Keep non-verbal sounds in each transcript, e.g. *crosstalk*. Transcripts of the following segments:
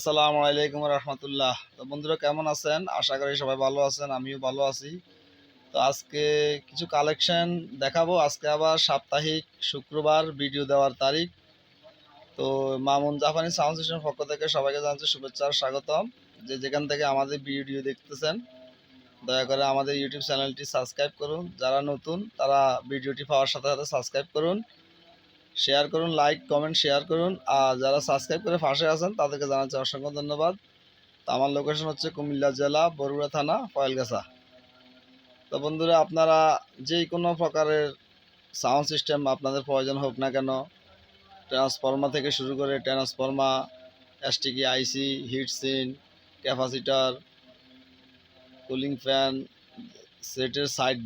আসসালামু আলাইকুম রহমতুল্লাহ। তো বন্ধুরা, কেমন আছেন? আশা করি সবাই ভালো আছেন, আমিও ভালো আছি। তো আজকে কিছু কালেকশন দেখাবো। আজকে আবার সাপ্তাহিক শুক্রবার ভিডিও দেওয়ার তারিখ। তো মামুন জাপানি সাউন্ড সিস্টেমের পক্ষ থেকে সবাইকে জানাচ্ছি শুভেচ্ছা আর স্বাগতম। যে যেখান থেকে আমাদের ভিডিও দেখতেছেন, দয়া করে আমাদের ইউটিউব চ্যানেলটি সাবস্ক্রাইব করুন। যারা নতুন, তারা ভিডিওটি পাওয়ার সাথে সাথে সাবস্ক্রাইব করুন। শেয়ার করুন লাইক কমেন্ট শেয়ার করুন। আর যারা সাবস্ক্রাইব করে পাশে আছেন, তাদেরকে জানাচ্ছি অসংখ্য ধন্যবাদ। তো আমার লোকেশন হচ্ছে কুমিল্লা জেলা, বরুড়া থানা ফয়েলগাছা তো বন্ধুরা, আপনারা যেই কোনো প্রকারের সাউন্ড সিস্টেম আপনাদের প্রয়োজন হোক না কেন ট্রান্সফর্মার থেকে শুরু করে transformer এসটিকি IC heatsink capacitor cooling fan সেটের সাইড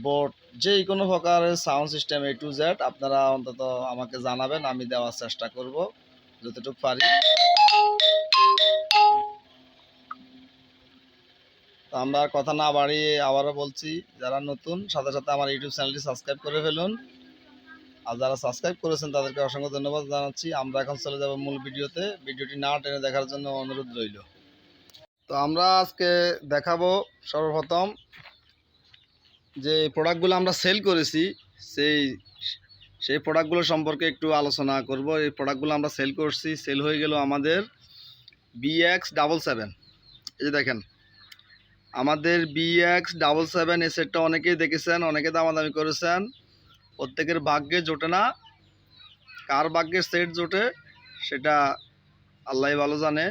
যেই কোনো প্রকারের sound system A to Z আপনারা অন্তত আমাকে জানাবেন, আমি দেওয়ার চেষ্টা করব, যতটুকু পারি। তো আমরা কথা না বাড়িয়ে আবারও বলছি, যারা নতুন, সাথে সাথে আমার ইউটিউব চ্যানেলটি সাবস্ক্রাইব করে ফেলুন। আর যারা সাবস্ক্রাইব করেছেন, তাদেরকে অসংখ্য ধন্যবাদ জানাচ্ছি। আমরা এখন চলে যাব মূল ভিডিওতে। ভিডিওটি না টেনে দেখার জন্য অনুরোধ রইল। তো আমরা আজকে দেখাবো সর্বপ্রথম যে প্রোডাক্টগুলো আমরা সেল করেছি, সেই সেই প্রোডাক্টগুলো সম্পর্কে একটু আলোচনা করব। এই প্রোডাক্টগুলো আমরা সেল করছি সেল হয়ে গেল আমাদের বিএক্স ডাবল সেভেন এই যে দেখেন, আমাদের বিএক্স ডাবল সেভেন এই সেটটা অনেকেই দেখেছেন, অনেকে দামাদামি করেছেন। প্রত্যেকের ভাগ্যে জোটে না। কার ভাগ্যের সেট জোটে, সেটা আল্লাহ ভালো জানে।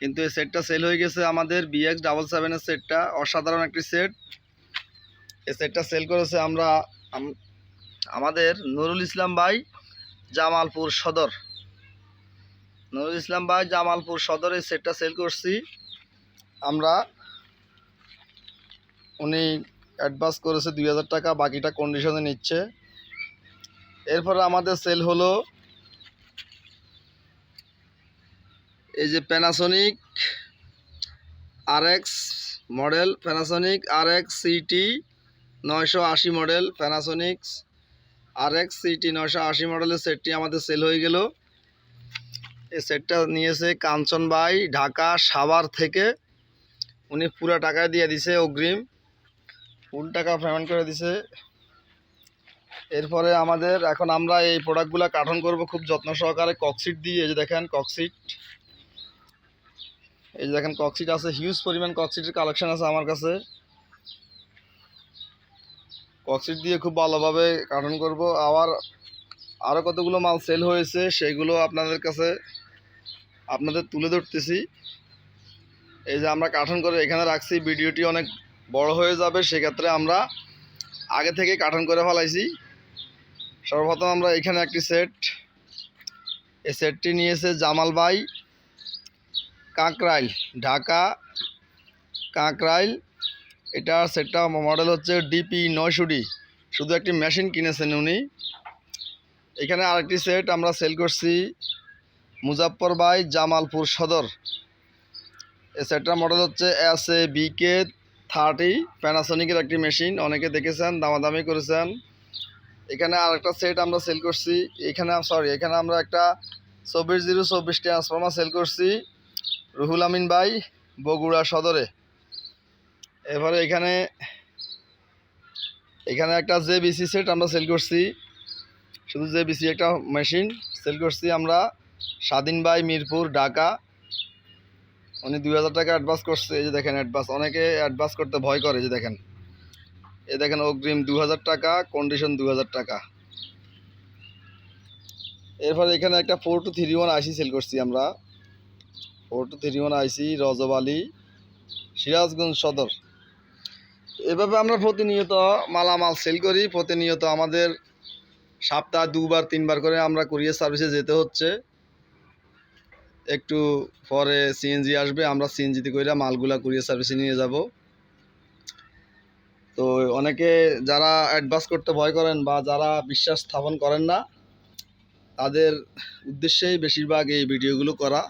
কিন্তু এই সেটটা সেল হয়ে গেছে আমাদের বিএক্স ডাবল সেভেনের সেটটা অসাধারণ একটি সেট এই সেটটা সেল করেছে আমরা আমাদের নুরুল ইসলাম ভাই জামালপুর সদর। নুরুল ইসলাম ভাই জামালপুর সদর এই সেটটা সেল করছি। আমরা, উনি অ্যাডভান্স করেছে দুই হাজার টাকা, বাকিটা কন্ডিশনে নিচ্ছে। এরপরে আমাদের সেল হলো এই যে Panasonic R X model Panasonic R X CT নয়শো আশি model Panasonics R X CT নয়শো আশি মডেলের সেটটি আমাদের সেল হয়ে গেল। এই সেটটা নিয়েছে কাঞ্চন ভাই, ঢাকা, সাভার থেকে। উনি পুরো টাকা দিয়ে দিছে অগ্রিম। ফুল টাকা পেমেন্ট করে দিছে। এরপরে আমাদের এখন আমরা এই প্রোডাক্টগুলো কাঠন করব খুব যত্ন সহকারে। ককসিট দিয়ে, এই যে দেখেন ককসিট এই যে দেখেন ককসিট আছে। হিউজ পরিমাণ ককসিটের কালেকশান আছে আমার কাছে। ককসিট দিয়ে খুব ভালোভাবে কার্টন করব। আবার আরও কতগুলো মাল সেল হয়েছে, সেগুলো আপনাদের কাছে আপনাদের তুলে ধরতেছি। এই যে আমরা কার্টন করে এখানে রাখছি, ভিডিওটি অনেক বড় হয়ে যাবে, সেক্ষেত্রে আমরা আগে থেকে কার্টন করে ফেলাইছি। সর্বপ্রথম আমরা এখানে একটি সেট এই সেটটি নিয়েছে জামাল ভাই, কাঁকরাইল, ঢাকা কাঁকরাইল এটা সেটটা মডেল হচ্ছে ডিপি নয়শো শুধু একটি মেশিন কিনেছেন উনি। এখানে আরেকটি সেট আমরা সেল করছি মুজাফর ভাই জামালপুর সদর। এই সেটটার মডেল হচ্ছে এস এ বিকে থার্টি প্যানাসনিকের একটি মেশিন অনেকে দেখেছেন, দামাদামি করেছেন। এখানে আরেকটা সেট আমরা সেল করছি। এখানে সরি এখানে আমরা একটা চব্বিশ জিরো চব্বিশ ট্রান্সফর্মার সেল করছি। রুহুল আমিন ভাই বগুড়া সদরে। এবারে এখানে এখানে একটা জে বিসি সেট আমরা সেল করছি। শুধু জে বিসি একটা মেশিন সেল করছি আমরা। স্বাধীন ভাই মিরপুর, ঢাকা। উনি দুই হাজার টাকা অ্যাডভান্স করছে, এই যে দেখেন অ্যাডভান্স অনেকে অ্যাডভান্স করতে ভয় করে যে দেখেন। এ দেখেন অগ্রিম দু হাজার টাকা কন্ডিশন দু হাজার টাকা। এরপরে এখানে একটা four two three one IC sale করছি আমরা। Four two three one IC Rajab Ali Sirajganj Sadar. এভাবে আমরা প্রতিনিয়ত মালামাল সেল করি, প্রতিনিয়ত আমাদের সপ্তাহ দুবার, তিনবার করে আমরা কুরিয়ার সার্ভিসে যেতে হচ্ছে। একটু পরে সিএনজি আসবে, আমরা সিএনজিতে করে মালগুলা কুরিয়ার সার্ভিসে নিয়ে যাব। তো অনেকে যারা অ্যাডভান্স করতে ভয় করেন বা যারা বিশ্বাস স্থাপন করেন না, তাদের উদ্দেশ্যেই বেশিরভাগ এই ভিডিওগুলো করা।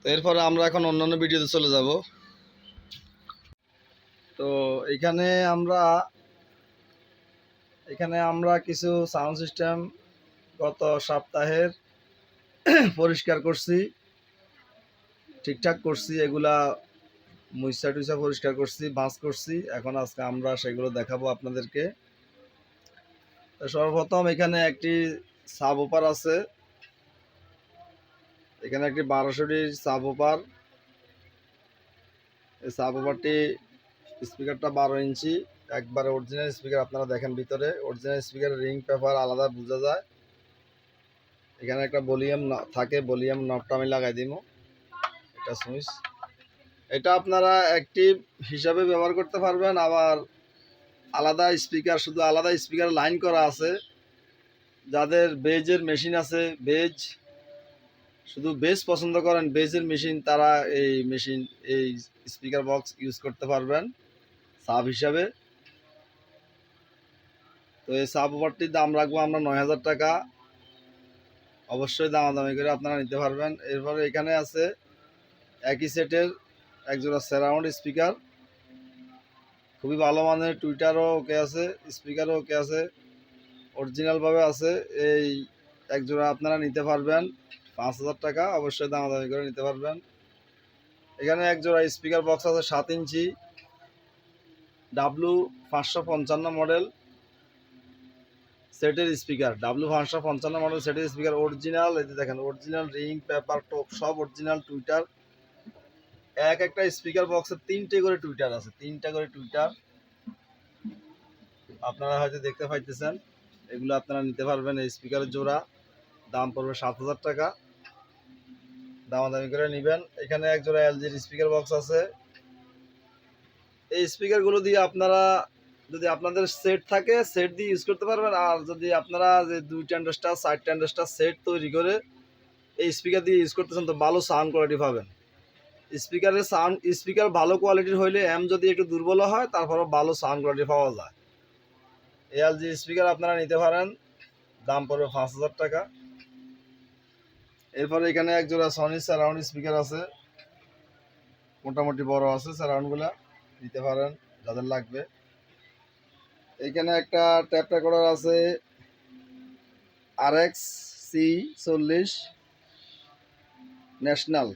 তো এরপরে আমরা এখন অন্যান্য ভিডিওতে চলে যাব। তো এখানে আমরা এখানে আমরা কিছু সাউন্ড সিস্টেম গত সপ্তাহের পরিষ্কার করছি, ঠিকঠাক করছি, এগুলা মুইসা টুইসা পরিষ্কার করছি বাঁচ করছি। এখন আজকে আমরা সেগুলো দেখাবো আপনাদেরকে। সর্বপ্রথম এখানে একটি সাব ওপার আছে। এখানে একটি বারোশোটির সাব ওপার এই সাব ওপারটি স্পিকারটা বারো ইঞ্চি, একবারে অরিজিনাল স্পিকার আপনারা দেখেন ভিতরে। অরিজিনাল স্পিকারের রিং পেপার আলাদা বোঝা যায়। এখানে একটা ভলিউম থাকে ভলিউম নবটা আমি লাগাই দিব এটা সুইচ এটা আপনারা অ্যাক্টিভ হিসাবে ব্যবহার করতে পারবেন, আবার আলাদা স্পিকার শুধু আলাদা স্পিকার লাইন করা আছে। যাদের বেজের মেশিন আছে বেজ শুধু বেজ পছন্দ করেন বেজের মেশিন তারা এই মেশিন এই স্পিকার বক্স ইউজ করতে পারবেন। সাব হিসাবে। তো এই সাব ওভারটির দাম রাখব আমরা নয় হাজার টাকা। অবশ্যই দামাদামি করে আপনারা নিতে পারবেন। এরপরে এখানে আছে একই সেটের একজোড়া সারাউন্ড স্পিকার খুবই ভালো মানের টুইটারও ওকে আছে স্পিকারও ওকে আছে। অরিজিনালভাবে আছে, এই একজোড়া আপনারা নিতে পারবেন। পাঁচ হাজার টাকা, অবশ্যই দামাদামি করে নিতে পারবেন। এখানে একজোড়া স্পিকার বক্স আছে সাত ইঞ্চি। ডাব্লু পাঁচশো পঞ্চান্ন মডেল সেটের স্পিকার ডাব্লু পাঁচশো পঞ্চান্ন মডেল সেটের স্পিকার অরিজিনাল যে দেখেন অরিজিনাল রিং পেপার টপ সব অরিজিনাল টুইটার এক একটা স্পিকার বক্সে তিনটে করে টুইটার আছে, তিনটা করে টুইটার আপনারা হয়তো দেখতে পাইতেছেন, এগুলো আপনারা নিতে পারবেন এই স্পিকারের জোড়া। দাম পড়বে সাত হাজার টাকা। দামাদামি করে নেবেন। এখানে এক জোড়া এলজির স্পিকার বক্স আছে। এই স্পিকারগুলো দিয়ে আপনারা যদি আপনাদের সেট থাকে সেট দিয়ে ইউজ করতে পারবেন। আর যদি আপনারা যে দুই টেন্ডারস্টার সাইড টেন্ডারস্টার সেট তৈরি করে এই স্পিকার দিয়ে ইউজ করতেছেন, তো ভালো সাউন্ড কোয়ালিটি পাবেন। স্পিকারের সাউন্ড স্পিকার ভালো কোয়ালিটির হইলে এম যদি একটু দুর্বল হয়, তারপরও ভালো সাউন্ড কোয়ালিটি পাওয়া যায়। এলজি স্পিকার আপনারা নিতে পারেন, দাম পড়বে পাঁচ হাজার টাকা। এরপরে এখানে একজোড়া সনি সারাউন্ড স্পিকার আছে। মোটামুটি বড় আছে সারাউন্ডগুলা নিতে পারেন, যাদের লাগবে। এখানে একটা ট্যাপ রেকর্ডার আছে আর এক্স সি চল্লিশ ন্যাশনাল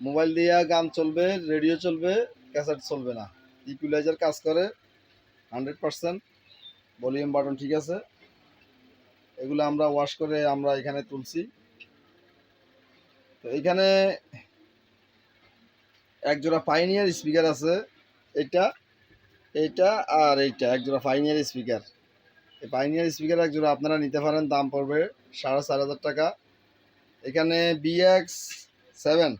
মোবাইল দিয়ে গান চলবে রেডিও চলবে ক্যাসেট চলবে না। ইকুইলাইজার কাজ করে হান্ড্রেড পারসেন্ট ভলিউম বাটন ঠিক আছে। এগুলো আমরা ওয়াশ করে আমরা এখানে তুলছি। তো এখানে এক জোড়া পাইনিয়ার স্পিকার আছে। এটা এইটা আর এইটা এক জোড়া পাইনিয়ার স্পিকার এই পাইনিয়ার স্পিকার এক জোড়া আপনারা নিতে পারেন, দাম পড়বে সাড়ে চার হাজার টাকা। এখানে বিএক্স সেভেন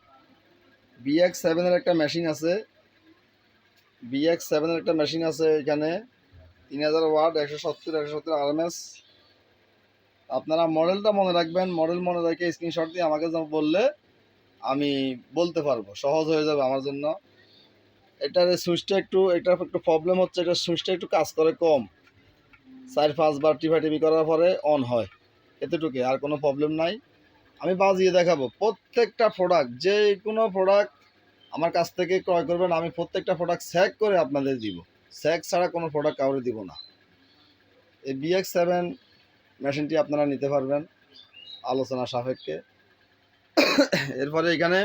বিএক্স সেভেনের একটা মেশিন আছে। বিএক্স সেভেনের একটা মেশিন আছে এখানে। তিন হাজার ওয়াট, একশো সত্তর একশো সত্তর আরএমএস আপনারা মডেলটা মনে রাখবেন মডেল মনে রেখে স্ক্রিনশট দিয়ে আমাকে বললে আমি বলতে পারব, সহজ হয়ে যাবে আমার জন্য। এটার সুইচটা একটু, এটার একটু প্রবলেম হচ্ছে, এটার সুইচটা একটু কাজ করে কম। চার পাঁচবার টিভি করার পরে অন হয়। এতটুকু আর কোনো প্রবলেম নাই। আমি বাজিয়ে দেখাবো, প্রত্যেকটা প্রোডাক্ট যে কোনো প্রোডাক্ট আমার কাছ থেকে ক্রয় করবেন, আমি প্রত্যেকটা প্রোডাক্ট স্যাক করে আপনাদের দিব। স্যাক ছাড়া কোনো প্রোডাক্ট কাউরে দিব না। এই বিএক্স সেভেন মেশিনটি আপনারা নিতে পারবেন, আলোচনা সাপেক্ষে। *coughs* এরপরে এখানে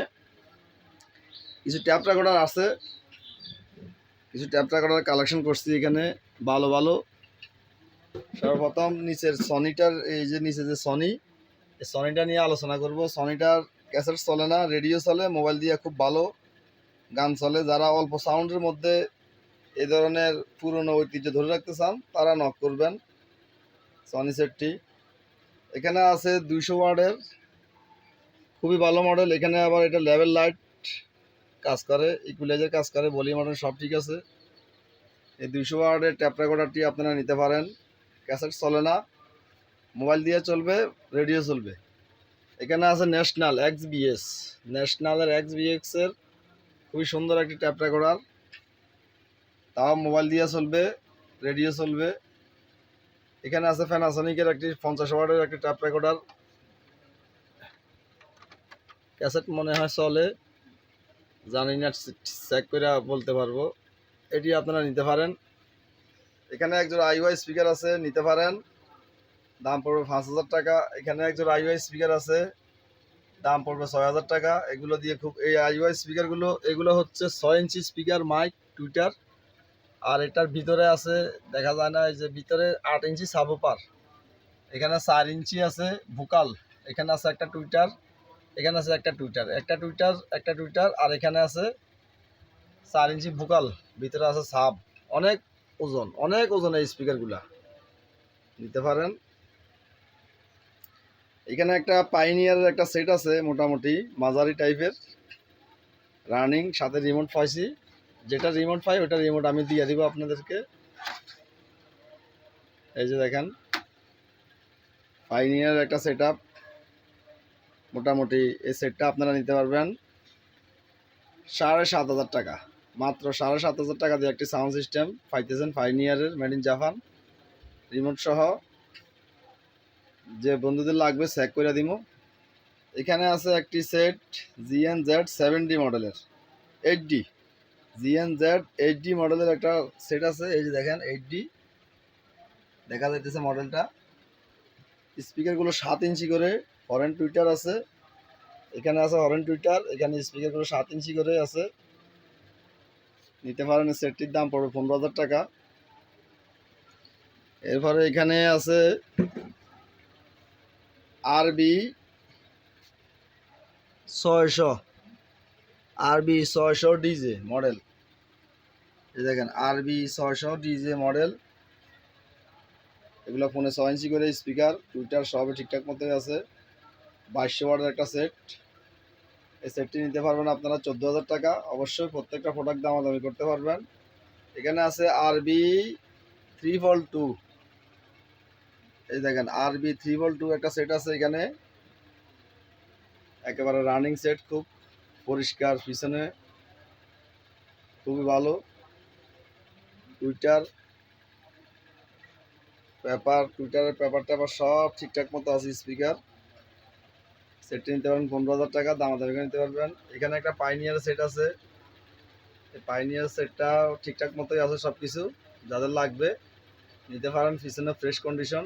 কিছু ট্যাপ রেকর্ডার আছে। কিছু ট্যাপ রেকর্ডার কালেকশন করছি এখানে, ভালো ভালো। সর্বপ্রথম নিচের সনিটার এই যে নিচে যে সনি এই সনিটা নিয়ে আলোচনা করব। সনিটার ক্যাসেট চলে না, রেডিও চলে, মোবাইল দিয়ে খুব ভালো, গান চলে। যারা অল্প সাউন্ডের মধ্যে এই ধরনের পুরনো ঐতিহ্য ধরে রাখতে চান, তারা নক করবেন সনি সেটটি এখানে আছে দুইশো ওয়ার্ডের খুবই ভালো মডেল এখানে আবার এটা লেভেল লাইট কাজ করে ইকুইলাইজার কাজ করে বলি মডেল সব ঠিক আছে। এই দুইশো ওয়ার্ডের ট্যাপ রেকর্ডারটি আপনারা নিতে পারেন। ক্যাসেট চলে না মোবাইল দিয়ে চলবে রেডিও চলবে। এখানে আছে ন্যাশনাল এক্স বিএস ন্যাশনালের এক্স বিএক্সের খুবই সুন্দর একটি ট্যাপ রেকর্ডার তাও মোবাইল দিয়ে চলবে রেডিও চলবে। এখানে আছে ফ্যানাসনিকের একটি পঞ্চাশ ওয়ার্ডের একটি ট্যাপ রেকর্ডার ক্যাসেট মনে হয় চলে। জানি না চেক করে বলতে পারব। এটি আপনারা নিতে পারেন। এখানে একজোড়া আইওয়াই স্পিকার আছে, নিতে পারেন। দাম পড়বে পাঁচ হাজার টাকা। এখানে একজোড়া আইওয়াই স্পিকার আছে, দাম পড়বে ছয় হাজার টাকা। এগুলো দিয়ে খুব, এই আইওয়াই স্পিকারগুলো এগুলো হচ্ছে ছয় ইঞ্চি স্পিকার মাইক টুইটার আর এটার ভিতরে আছে, দেখা যায় না, এই যে ভিতরে আট ইঞ্চি সাবোপার এখানে চার ইঞ্চি আছে ভোকাল এখানে আছে একটা টুইটার এখানে আছে একটা টুইটার একটা টুইটার একটা টুইটার আর এখানে আছে চার ইঞ্চি ভোকাল, ভিতরে আছে সাব। অনেক ওজন অনেক ওজন এই স্পিকারগুলা নিতে পারেন। এখানে একটা পাইনিয়ারের একটা সেট আছে মোটামুটি, মাঝারি টাইপের রানিং সাথে রিমোট পাইছি। যেটা রিমোট পাই, ওটা রিমোট আমি দিয়ে দিব আপনাদেরকে। এই যে দেখেন পাইনিয়ার একটা সেট মোটামুটি এই সেটটা আপনারা নিতে পারবেন সাড়ে সাত হাজার টাকা। মাত্র সাড়ে সাত হাজার টাকা দিয়ে একটি সাউন্ড সিস্টেম পাইতেছেন ফাইনিয়ারের মেড ইন জাপান, রিমোট সহ। যে বন্ধুদের লাগবে চেক করে দিব। এখানে আছে একটি set GN Z seven D মডেলের, eight D. GN Z eight D মডেলের একটা সেট আছে, এই যে দেখেন, এইট ডি। দেখা যাইতেছে মডেলটা। স্পিকারগুলো সাত ইঞ্চি করে হরেন টুইটার আছে। এখানে আছে হরেন টুইটার, এখানে স্পিকারগুলো সাত ইঞ্চি করে আছে। নিতে পারেন সেটটির দাম পড়বে পনেরো হাজার টাকা। এরপরে এখানে আছে আরবি ছয়শো আরবি ছয়শো ডিজে মডেল। এই দেখেন, আরবি ছয়শো ডিজে মডেল। এগুলো ফোনে ছয় ইঞ্চি করে স্পিকার টুইটার সবই ঠিকঠাক মতোই আছে। বাইশশো ওয়াটের একটা সেট এই সেটটি নিতে পারবেন আপনারা চোদ্দ হাজার টাকা। অবশ্যই প্রত্যেকটা প্রোডাক্ট দামাদামি করতে পারবেন। এখানে আছে আরবি থ্রি ভোল টু এই দেখেন আরবি থ্রি ভোল টু একটা সেট আছে এখানে। একেবারে রানিং সেট খুব পরিষ্কার পিছনে। খুবই ভালো। টুইটার পেপার টুইটারের পেপার টেপার সব ঠিকঠাক মতো আছে স্পিকার সেটটি নিতে পারবেন, পনেরো হাজার টাকা দামাদামি করে নিতে পারবেন। এখানে একটা পাইনিয়ার সেট আছে। পাইনিয়ার সেটটা ঠিকঠাক মতোই আছে সব কিছু যাদের লাগবে নিতে পারেন, পিছনে ফ্রেশ কন্ডিশন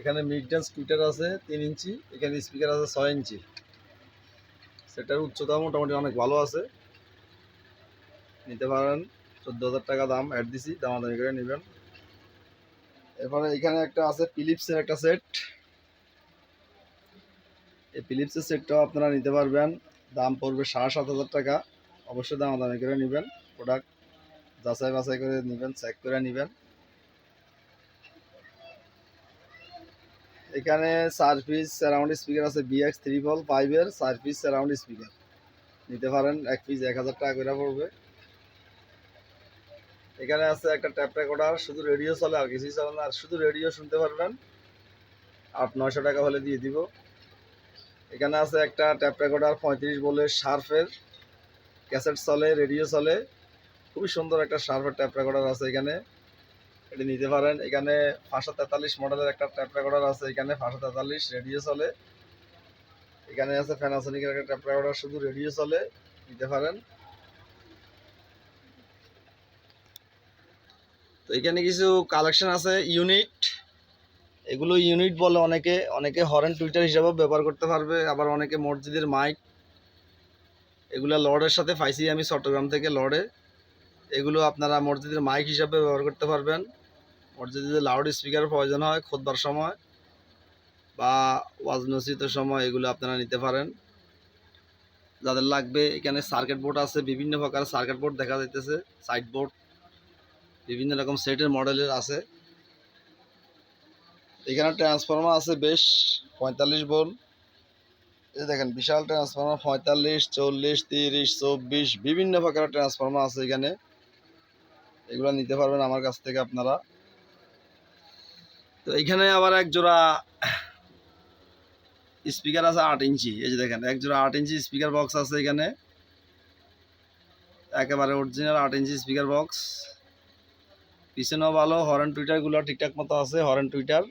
এখানে মিড ডেন্স টুইটার আছে, তিন ইঞ্চি, এখানে স্পিকার আছে ছয় ইঞ্চি। সেটার উচ্চতা মোটামুটি অনেক ভালো আছে। নিতে পারেন, চোদ্দ হাজার টাকা দাম অ্যাড দিছি দামাদামি করে নেবেন। এরপরে এখানে একটা আছে ফিলিপসের একটা সেট ফিলিপসের সেটটাও আপনারা নিতে পারবেন। দাম পড়বে সাড়ে সাত হাজার টাকা। অবশ্যই দাম দামাদামি করে নেবেন। প্রোডাক্ট যাচাই বাছাই করে নেবেন চেক করে নেবেন। এখানে চার পিস সারাউন্ড স্পিকার আছে বিএক্স থ্রি বল ফাইভের চার পিস সারাউন্ড স্পিকার নিতে পারেন, এক পিস এক হাজার টাকা করে পড়বে। এখানে আছে একটা ট্যাপ রেকর্ডার শুধু রেডিও চলে, আর কিছুই চলে না। আর শুধু রেডিও শুনতে পারবেন। আট, নয়শো টাকা হলে দিয়ে দিব। এখানে আছে একটা ট্যাপ রেকর্ডার পঁয়ত্রিশ বলে শার্ফের ক্যাসেট চলে রেডিও চলে। খুবই সুন্দর একটা শার্ফের ট্যাপ রেকর্ডার আছে এখানে। এটি নিতে পারেন। এখানে পাঁচশো তেতাল্লিশ মডেলের একটা ট্যাপ রেকর্ডার আছে এখানে, পাঁচশো তেতাল্লিশ রেডিও চলে। এখানে আছে ফ্যানাসনিকের একটা ট্যাপ রেকর্ডার শুধু রেডিও চলে, নিতে পারেন। তো এখানে কিছু কালেকশন আছে ইউনিট এগুলো ইউনিট বলে অনেকে অনেকে হরেন টুইটার হিসাবেও ব্যবহার করতে পারবে, আবার অনেকে মসজিদের মাইক এগুলো লর্ডের সাথে পাইছি আমি চট্টগ্রাম থেকে লর্ডে। এগুলো আপনারা মসজিদের মাইক হিসাবে ব্যবহার করতে পারবেন। মসজিদে লাউড স্পিকার প্রয়োজন হয় খোদবার সময় বা ওয়াজ নসিতের সময় এগুলো আপনারা নিতে পারেন। যাদের লাগবে, এখানে সার্কিট বোর্ড আছে, বিভিন্ন প্রকার সার্কিট বোর্ড দেখা যাইতেছে সাইড বোর্ড বিভিন্ন রকম সেটের মডেলের আছে। এখানে ট্রান্সফর্মার আছে বেশ, পঁয়তাল্লিশ ভোল্ট। এই দেখেন, বিশাল ট্রান্সফর্মার পঁয়তাল্লিশ, চল্লিশ, তিরিশ, চব্বিশ, বিভিন্ন প্রকারের ট্রান্সফর্মার আছে এখানে। এগুলো নিতে পারবেন আমার কাছ থেকে আপনারা। তো এখানে আবার এক জোড়া স্পিকার আছে আট ইঞ্চি। এই যে দেখেন, এক জোড়া আট ইঞ্চি স্পিকার বক্স আছে এখানে। একেবারে অরিজিনাল আট ইঞ্চি স্পিকার বক্স পিছনেও ভালো হরেন টুইটারগুলো ঠিকঠাক মতো আছে হরেন টুইটার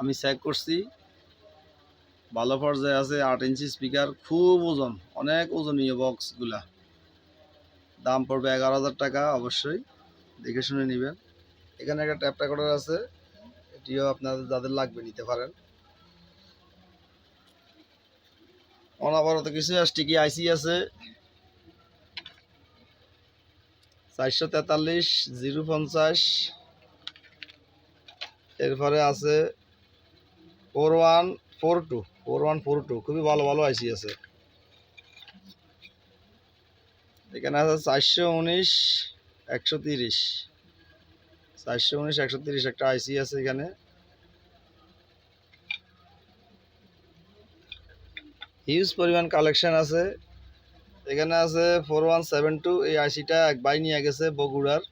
আমি চেক করছি। ভালো পর্যায়ে আছে আট ইঞ্চি স্পিকার খুব ওজন, অনেক ওজনীয় বক্সগুলা দাম পড়বে এগারো হাজার টাকা, অবশ্যই দেখে শুনে নেবেন। এখানে একটা ট্যাপ রেকর্ডার আছে, এটিও আপনাদের যাদের লাগবে নিতে পারেন। অনাবরত কিছু স্টিকি আইসি আছে। চারশো তেতাল্লিশ, জিরো পঞ্চাশ। এরপরে আছে four one four two, four one four two, খুবই ভালো ভালো আইসি আছে। এখানে আছে চারশো উনিশ, একশো তিরিশ। চারশো উনিশ, একশো তিরিশ একটা আইসি আছে এখানে। হিউজ পরিমাণ কালেকশন আছে। এখানে আছে ফোর ওয়ান সেভেন টু, এই আইসিটা এক বাই নিয়ে গেছে বগুড়ার।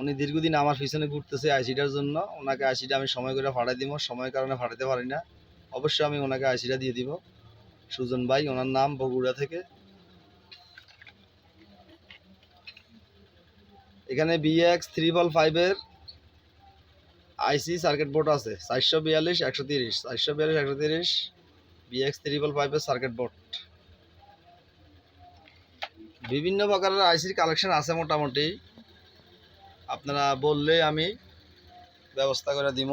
উনি দীর্ঘদিন আমার পিছনে ঘুরতেছে আইসিটার জন্য। ওনাকে আইসিটা আমি সময় করে ফাটাই দিব, সময়ের কারণে ফাটাতে পারি না। অবশ্যই আমি ওনাকে আইসিটা দিয়ে দিব। সুজন ভাই, ওনার নাম বগুড়া থেকে। এখানে বিএক্স থ্রি বল ফাইভের আইসি সার্কিট বোর্ড আছে। চারশো বিয়াল্লিশ, একশো তিরিশ। চারশো বিয়াল্লিশ, একশো তিরিশ বিএক্স থ্রি বল ফাইভের সার্কিট বোর্ড বিভিন্ন প্রকারের আইসির কালেকশন আছে মোটামুটি। আপনারা বললে আমি ব্যবস্থা করে দিব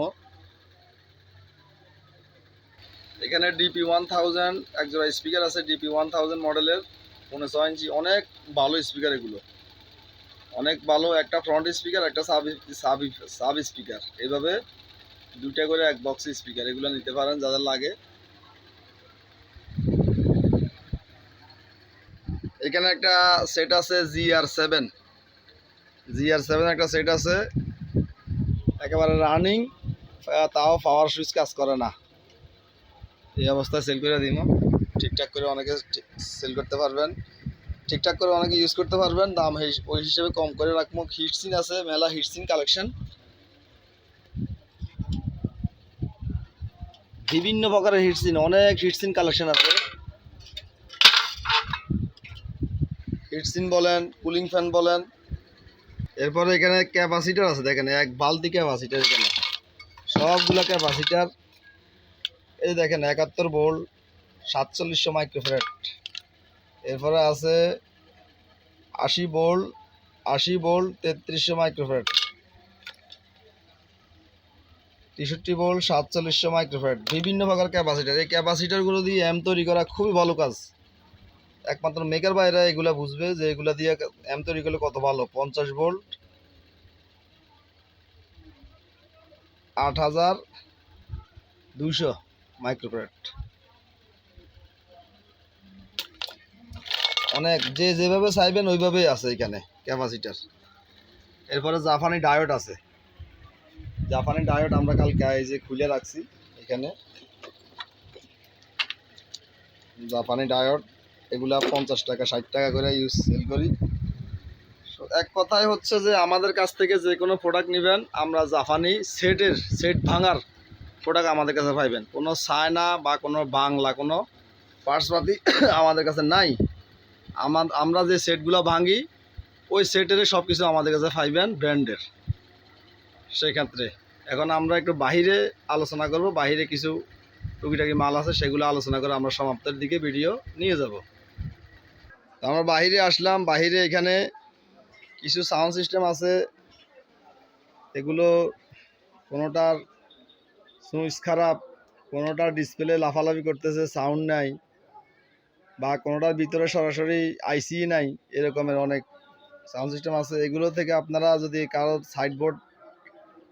এখানে ডিপি ওয়ান থাউজেন্ড একজোড়া স্পিকার আছে ডিপি ওয়ান থাউজেন্ড মডেলের পনেরো ছয় ইঞ্চি, অনেক ভালো স্পিকার এগুলো। অনেক ভালো, একটা ফ্রন্ট স্পিকার একটা সাব সাব সাব স্পিকার এইভাবে দুইটা করে এক বক্স স্পিকার এগুলো নিতে পারেন যাদের লাগে। এখানে একটা সেট আছে G R seven G R seven একটা সেট আছে। একেবারে রানিং তাও পাওয়ার সুইচ কাজ করে না। এই অবস্থায় সেল করে দিব ঠিকঠাক করে অনেকে সেল করতে পারবেন। ঠিকঠাক করে অনেকে ইউজ করতে পারবেন। দাম ওই হিসেবে কম করে রাখব হিটসিন আছে, মেলা হিটসিন কালেকশন বিভিন্ন প্রকারের হিটসিন অনেক হিটসিন কালেকশন আছে। হিটসিন বলেন কুলিং ফ্যান বলেন এরপরে এখানে ক্যাপাসিটার আছে, দেখেন, এক বালতি ক্যাপাসিটার এখানে। সবগুলো ক্যাপাসিটার, এই দেখেন, একাত্তর ভোল্ট, সাতচল্লিশশো মাইক্রোফ্যাট এরপরে আছে আশি ভোল্ট আশি ভোল্ট, তেত্রিশশো মাইক্রোফ্যাট তেষট্টি ভোল্ট, সাতচল্লিশশো মাইক্রোফ্যাট বিভিন্ন প্রকার ক্যাপাসিটার। এই ক্যাপাসিটারগুলো দিয়ে এম তৈরি করা খুবই ভালো কাজ। একমাত্র মেকার বাইরা এগুলা বুঝবে যে এগুলা দিয়ে এম তৈরি করলে কত ভালো? পঞ্চাশ ভোল্ট, আট হাজার দুইশো মাইক্রোফ্যাট অনেক, যে যেভাবে চাইবেন ওইভাবেই আছে এখানে ক্যাপাসিটার। এরপরে জাপানি ডায়োড আছে। জাপানি ডায়োড আমরা কালকে যে খুলে রাখছি এখানে। জাপানি ডায়োড এগুলা পঞ্চাশ টাকা, ষাট টাকা করে ইউজ সেল করি। এক কথায় হচ্ছে যে আমাদের কাছ থেকে যে কোনো প্রোডাক্ট নেবেন, আমরা জাপানি সেটের, সেট ভাঙার প্রোডাক্ট আমাদের কাছে পাইবেন। কোনো চায়না বা কোনো বাংলা, কোনো পার্টসপাতি *coughs* আমাদের কাছে নাই। আমার আমরা যে সেটগুলো ভাঙি, ওই সেটের সব কিছু আমাদের কাছে পাইবেন ব্র্যান্ডের। সেই ক্ষেত্রে এখন আমরা একটু বাহিরে আলোচনা করব, বাহিরে কিছু টুকিটাকি মাল আছে, সেগুলো আলোচনা করে আমরা সমাপ্তের দিকে ভিডিও নিয়ে যাব। আমরা বাহিরে আসলাম বাহিরে এখানে কিছু সাউন্ড সিস্টেম আছে। এগুলো কোনোটার সুইচ খারাপ, কোনোটার ডিসপ্লে লাফালাফি করতেছে সাউন্ড নাই বা কোনোটার ভিতরে সরাসরি আইসি নাই, এরকমের অনেক সাউন্ড সিস্টেম আছে। এগুলো থেকে আপনারা যদি কারও সাইড বোর্ড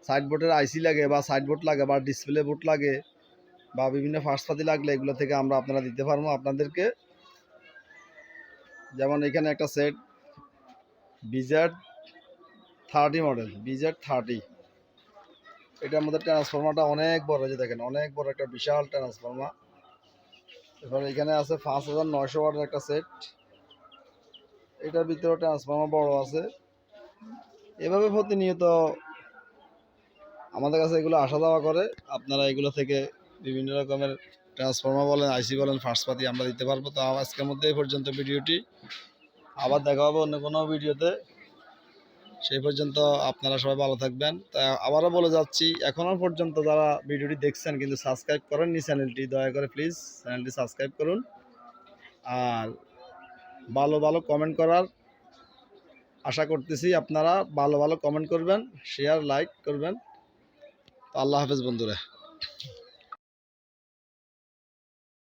সাইড বোর্ডের আইসি লাগে বা সাইড বোর্ড লাগে বা ডিসপ্লে বোর্ড লাগে বা বিভিন্ন ফার্স্ট ফার্স্টপাতি লাগলে এগুলো থেকে আমরা আপনারা দিতে পারব। আপনাদেরকে যেমন এখানে একটা set BZ thirty model BZ thirty এটার মধ্যে ট্রান্সফর্মারটা অনেক বড় যে দেখেন, অনেক বড় একটা বিশাল ট্রান্সফর্মার এবার এখানে আছে পাঁচ হাজার নয়শো ওয়াটের একটা সেট এটার ভিতরে ট্রান্সফর্মার বড় আছে। এভাবে প্রতিনিয়ত আমাদের কাছে এগুলো আসা যাওয়া করে। আপনারা এগুলো থেকে বিভিন্ন রকমের ট্রান্সফর্মার বলেন আইসি বলেন ফার্স্টপাতি আমরা দিতে পারব। তো আজকের মধ্যে এই পর্যন্ত ভিডিওটি। আবার দেখা হবে অন্য কোনো ভিডিওতে। সেই পর্যন্ত আপনারা সবাই ভালো থাকবেন। তা আবারও বলে যাচ্ছি এখনও পর্যন্ত যারা ভিডিওটি দেখছেন কিন্তু সাবস্ক্রাইব করেননি চ্যানেলটি দয়া করে প্লিজ চ্যানেলটি সাবস্ক্রাইব করুন। আর ভালো ভালো কমেন্ট করার আশা করতেছি আপনারা ভালো ভালো কমেন্ট করবেন শেয়ার লাইক করবেন। তো আল্লাহ হাফেজ বন্ধুরা।